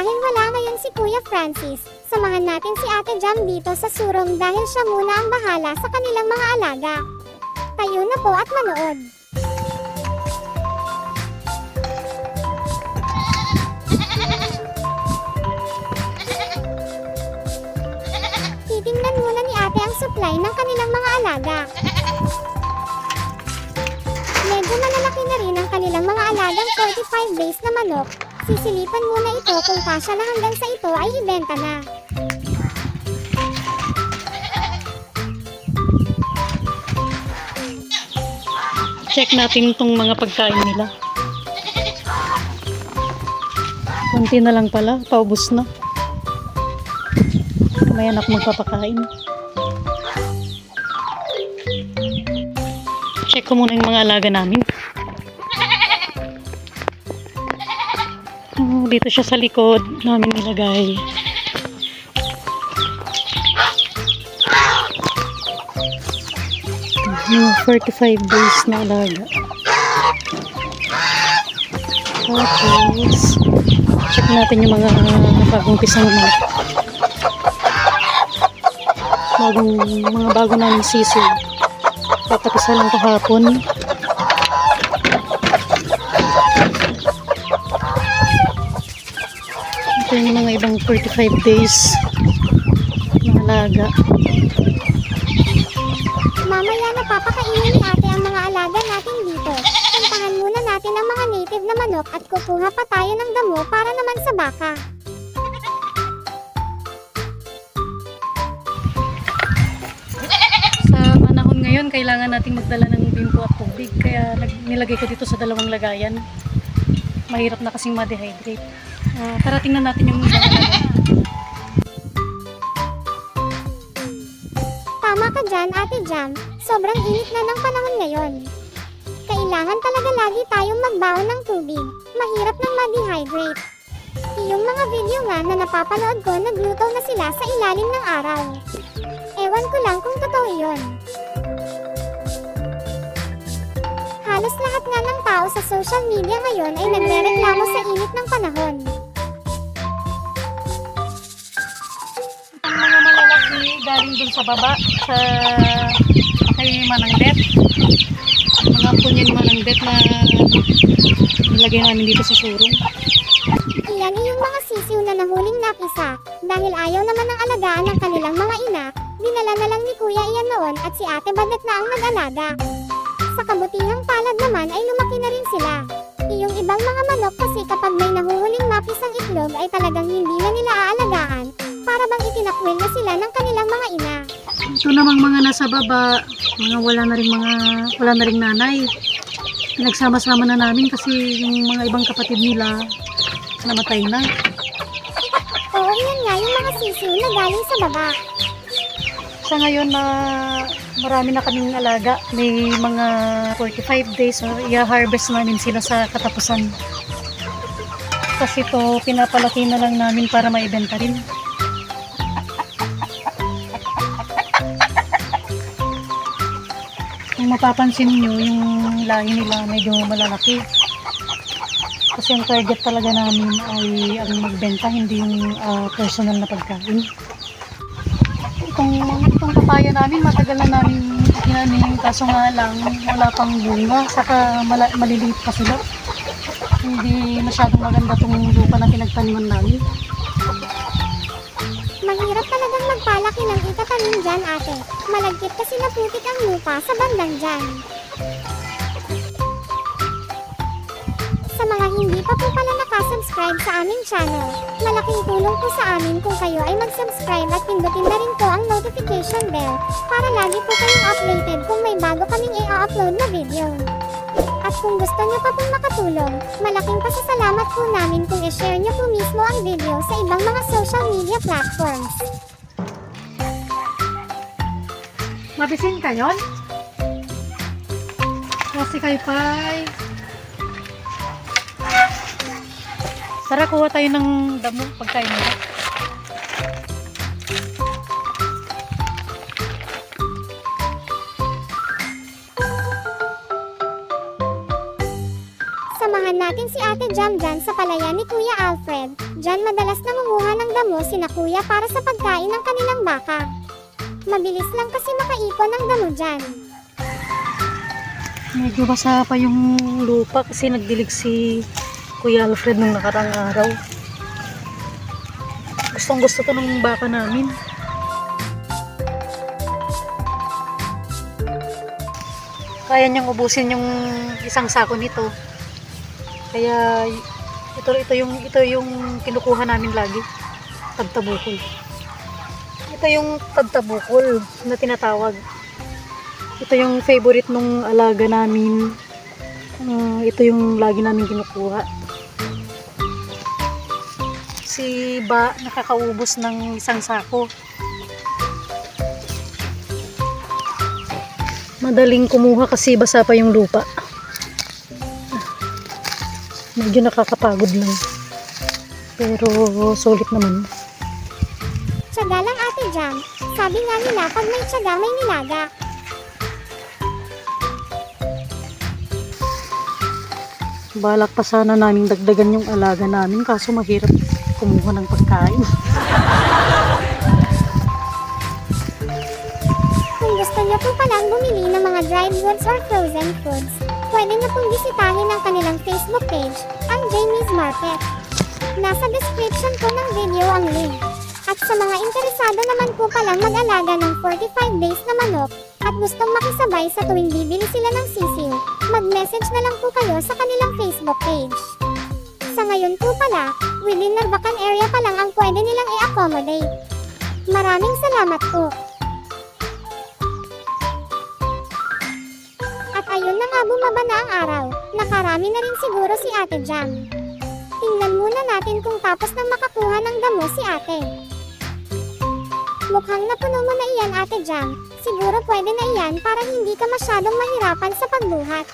Dahil wala ngayon si Kuya Francis, samahan natin si Ate Jam dito sa surong dahil siya muna ang bahala sa kanilang mga alaga. Tayo na po at manood. Titingnan muna ni ate ang supply ng kanilang mga alaga. Medyo malalaki na rin ang kanilang mga alagang 45 days na manok. Sisilipan muna ito kung kasya na hanggang sa ito ay ibenta na. Check natin itong mga pagkain nila. Kunti na lang pala, paubos na. May anak magpapakain. Check ko muna yung mga alaga namin. Dito siya sa likod namin nilagay. Mga 45 days na alaga. Tapos, check natin yung mga bagong pisang mga bagong, mga bago namin sisig. Tatapisa lang kahapon. Ito yung mga ibang 45 days na alaga. Mamaya napapakainin ni ate ang mga alaga natin dito. Puntahan muna natin ang mga native na manok at kukuha pa tayo ng damo para naman sa baka. Sa panahon ngayon, kailangan nating magdala ng bimbo at tubig. Kaya nilagay ko dito sa dalawang lagayan. Mahirap na kasing ma-dehydrate. Ah, tara tingnan natin yung lagayan. Tama ka dyan, Ate Jam. Sobrang init na ng panahon ngayon. Kailangan talaga lagi tayong magbaon ng tubig. Mahirap nang ma-dehydrate. Yung mga video nga na napapanood ko, nagluto na sila sa ilalim ng araw. Ewan ko lang kung totoo yun. Halos lahat nga ng tao sa social media ngayon ay nagrereklamo sa init ng panahon. Galing dun sa baba, sa kay Manangdet. Mga punyin Manangdet na nilagay namin dito sa surong. Iyan yung mga sisiw na nahuling napisa. Dahil ayaw naman ng alagaan ng kanilang mga ina, dinala na lang ni Kuya iyan noon at si Ate Badet na ang nag-alaga. Sa kabutihang palad naman ay lumaki na rin sila. Yung ibang mga manok kasi kapag may nahuhuling mapisang itlog ay talagang hindi na nila aalagaan, para bang itinakwil na sila ng kanilang mga ina. Ito namang mga nasa baba, mga wala na rin mga wala na rin nanay. Pinagsama-sama na namin kasi yung mga ibang kapatid nila namatay na. Oo, yan nga yung mga sisiw na galing sa baba. Sa ngayon na marami na kaming alaga, may mga 45 days, so i-harvest namin sila sa katapusan. Kasi ito, pinapalaki na lang namin para maibenta rin. Mapapansin nyo, yung lahi nila medyo malalaki. Kasi ang target talaga namin ay ang magbenta, hindi yung ah, personal na pagkain itong, itong papaya namin, matagal na namin tinanim, kaso nga lang, wala pang bunga, saka mala, maliliit pa sila. Hindi masyadong maganda itong lupa na pinagtaniman namin. Mahirap talagang magpalaki ng itatanim dyan, ate. Malagkit kasi naputik ang lupa sa bandang dyan. Sa mga hindi pa po pala nakasubscribe sa aming channel, malaking tulong po sa amin kung kayo ay mag-subscribe at pindutin na rin po ang notification bell para lagi po kayong updated kung may bago kaming i-upload na video. At kung gusto nyo pa pong makatulong, malaking pasasalamat po namin kung i-share nyo po mismo ang video sa ibang mga social media platforms. Mabisin ka yon? Kasi kay Pai. Tara, kuha tayo ng damo pagkain Ate Jam dyan sa palayan ni Kuya Alfred. Dyan madalas nangunguha ng damo sina Kuya para sa pagkain ng kanilang baka. Mabilis lang kasi makaipon ng damo dyan. Medyo basa pa yung lupa kasi nagdilig si Kuya Alfred nung nakarang araw. Gustong gusto to ng baka namin. Kaya niyang ubusin yung isang sako nito. Kaya ito ito yung ito yung kinukuha namin lagi. Tagtabukol. Ito yung tagtabukol na tinatawag. Ito yung favorite nung alaga namin. Ah, ito yung lagi namin kinukuha. Si Ba nakakaubos ng isang sako. Madaling kumuha kasi basa pa yung lupa. Medyo nakakapagod lang. Pero sulit naman. Tiyaga lang Ate Jam. Sabi nga nila pag may tiyaga may nilaga. Balak pa sana namin dagdagan yung alaga namin kaso mahirap kumuha ng pagkain. Kung gusto niyo po palang bumili ng mga dried goods or frozen foods, pwede niyo pong bisitahin ang kanilang Facebook page, ang Jamie's Market. Nasa description po ng video ang link. At sa mga interesado naman po palang mag-alaga ng 45 days na manok at gustong makisabay sa tuwing bibili sila ng sisiw, mag-message na lang po kayo sa kanilang Facebook page. Sa ngayon po pala, within Narvacan area pa lang ang pwede nilang i-accommodate. Maraming salamat po. At ayun na nga bumaba na ang araw. Nakarami na rin siguro si Ate Jam. Tingnan muna natin kung tapos nang makakuha ng damo si Ate. Mukhang napuno mo na iyan Ate Jam. Siguro pwede na iyan para hindi ka masyadong mahirapan sa pagbuhat.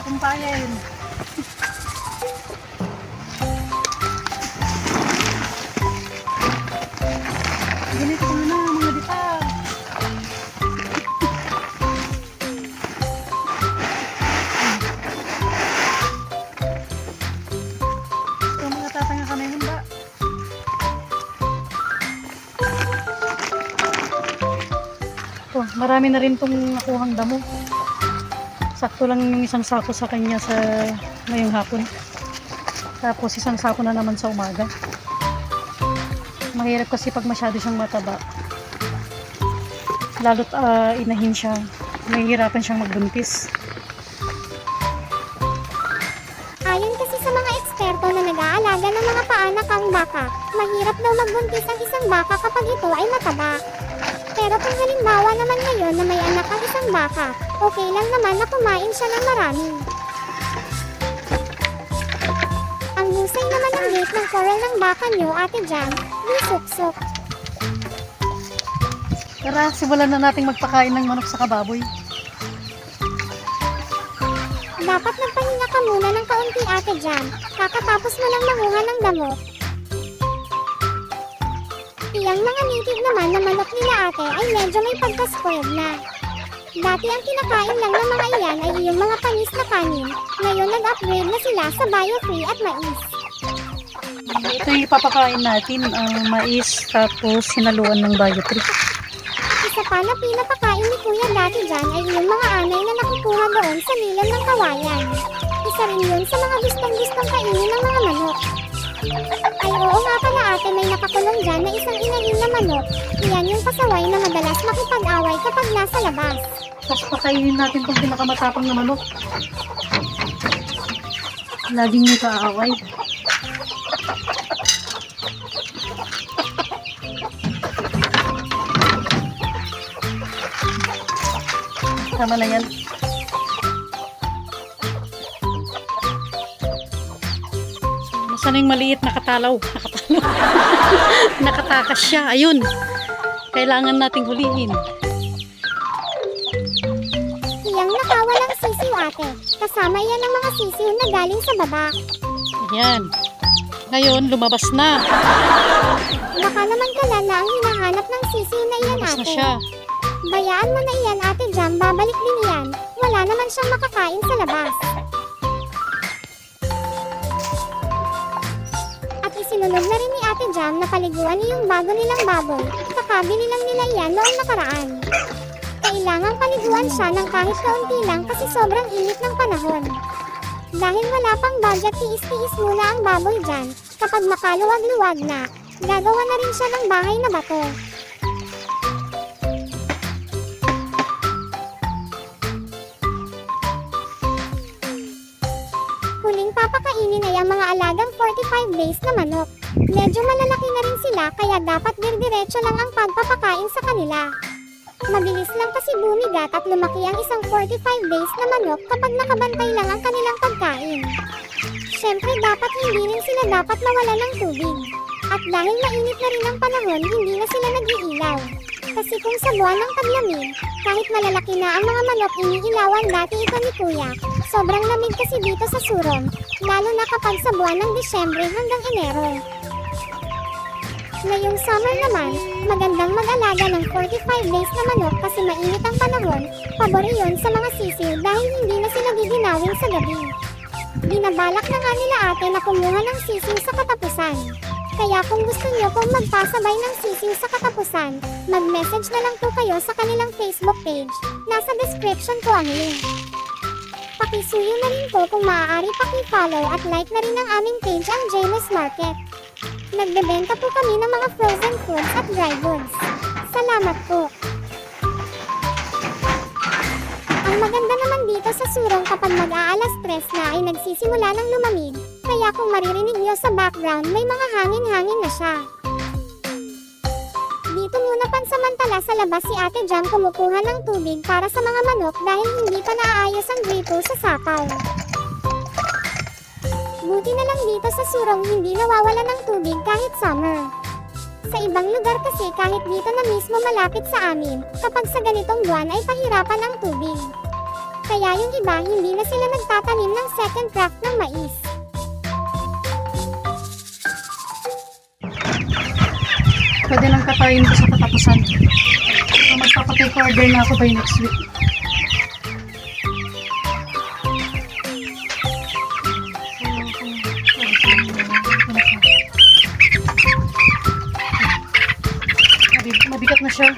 Akong payan. Ganito ka na mga dita. Ito mga tatanga ka na yun ba? Oh, marami na rin tong nakuhang damo. Sakto lang yung isang sako sa kanya sa ngayong hapon. Tapos isang sako na naman sa umaga. Mahirap kasi pag masyado siyang mataba. Lalo't ah, inahin siya. Mahihirapan siyang magbuntis. Ayon kasi sa mga eksperto na nag-aalaga ng mga paanakang baka, mahirap daw magbuntis ang isang baka kapag ito ay mataba. Pero kung halimbawa naman ngayon na may anak ang isang baka, okay lang naman na kumain siya ng marami. Ang husay naman ng weight ng coral ng baka niyo, Ate Jan, di suksok. Tara, simulan na nating magpakain ng manok sa kababoy. Dapat nagpahinga ka muna ng kaunti ate dyan, kakatapos mo lang manguha ng damo. Iyang mga native naman na manok nila ate ay medyo may pagka-spoiled na. Dati ang kinakain lang ng mga iyan ay iyong mga panis na kanin. Ngayon nag-upgrade na sila sa bio-free at mais. Ito yung ipapakain natin, ang mais tapos sinaluan ng biotrip. Isa pa na pinapakain ni Kuya dati dyan ay iyong mga anay na nakukuha doon sa lilan ng kawayan. Isa rin yun sa mga gustong-gustong kainin ng mga manok. Oo nga pala ate may nakakulong dyan na isang inahin na manok. Iyan yung pasaway na madalas makipag-away kapag nasa labas. Tapos natin itong pinakamatapang na manok. Laging may kaaway. Tama na yan. Nasaan yung maliit nakatalaw? Nakatalaw. Nakatakas siya. Ayun. kailangan nating hulihin. Iyang nakawalang sisiw ate. Kasama yan ang mga sisiw na galing sa baba. Ayan. Ngayon, lumabas na. Baka naman kalala ang hinahanap ng sisiw na iyan Lumabas na ate. siya. Bayaan mo na iyan ate Jam, babalik din iyan. Wala naman siyang makakain sa labas. At isinunod na rin ni ate Jam na paliguan yung bago nilang baboy. Kakabili lang nila iyan noong nakaraan. Kailangang paliguan siya ng kahit kaunti lang kasi sobrang init ng panahon. Dahil wala pang budget, tiis-tiis muna ang baboy dyan. Kapag makaluwag-luwag na, gagawa na rin siya ng bahay na bato. Papakainin ay ang mga alagang 45 days na manok. Medyo malalaki na rin sila kaya dapat dirdiretso lang ang pagpapakain sa kanila. Mabilis lang kasi bumigat at lumaki ang isang 45 days na manok kapag nakabantay lang ang kanilang pagkain. Siyempre dapat hindi rin sila dapat mawala ng tubig. At dahil mainit na rin ang panahon, hindi na sila nag-iilaw. Kasi kung sa buwan ng taglamig, kahit malalaki na ang mga manok iniilawan dati ito ni Kuya, sobrang lamig kasi dito sa Surong, lalo na kapag sa buwan ng Disyembre hanggang Enero. Ngayong summer naman, magandang mag-alaga ng 45 days na manok kasi mainit ang panahon, pabor iyon sa mga sisiw dahil hindi na sila giginawin sa gabi. Binabalak na nga nila ate na kumuha ng sisiw sa katapusan. Kaya kung gusto niyo pong magpasabay ng sisiw sa katapusan, mag-message na lang po kayo sa kanilang Facebook page. Nasa description ko ang link. Pakisuyo na rin po kung maaari paki-follow at like na rin ang aming page ang James Market. Nagbebenta po kami ng mga frozen foods at dry goods. Salamat po. Ang maganda naman dito sa surong kapag mag-aalas stress na ay nagsisimula ng lumamig, kaya kung maririnig nyo sa background may mga hangin-hangin na siya. Muna pansamantala sa labas si Ate Jam kumukuha ng tubig para sa mga manok dahil hindi pa naaayos ang gripo sa sapaw. Buti na lang dito sa surong hindi nawawala ng tubig kahit summer. Sa ibang lugar kasi kahit dito na mismo malapit sa amin, kapag sa ganitong buwan ay pahirapan ang tubig. Kaya yung iba hindi na sila nagtatanim ng second crop ng mais. Pwede lang katayin ko sa katapusan. So, magpapatake order na ako by next week. Mabig- Mabigat na siya.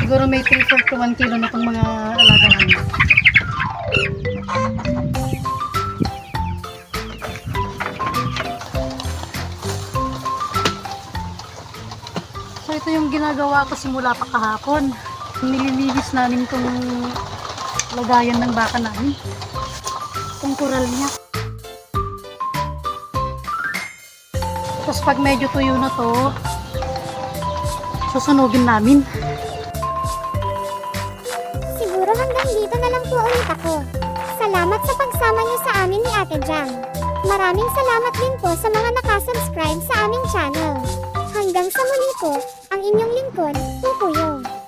Siguro may 3 to 1 kilo na itong mga alaga namin. So ito yung ginagawa ko simula pa kahapon. Nililinis namin itong lagayan ng baka namin. Itong kural niya. Tapos pag medyo tuyo na to, susunugin namin. Siguro hanggang dito na lang po ulit ako. Salamat sa pagsama niyo sa amin ni Ate Jam. Maraming salamat din po sa mga nakasubscribe sa aming channel. Hanggang sa muli po, ang inyong lingkod, Pupuyo.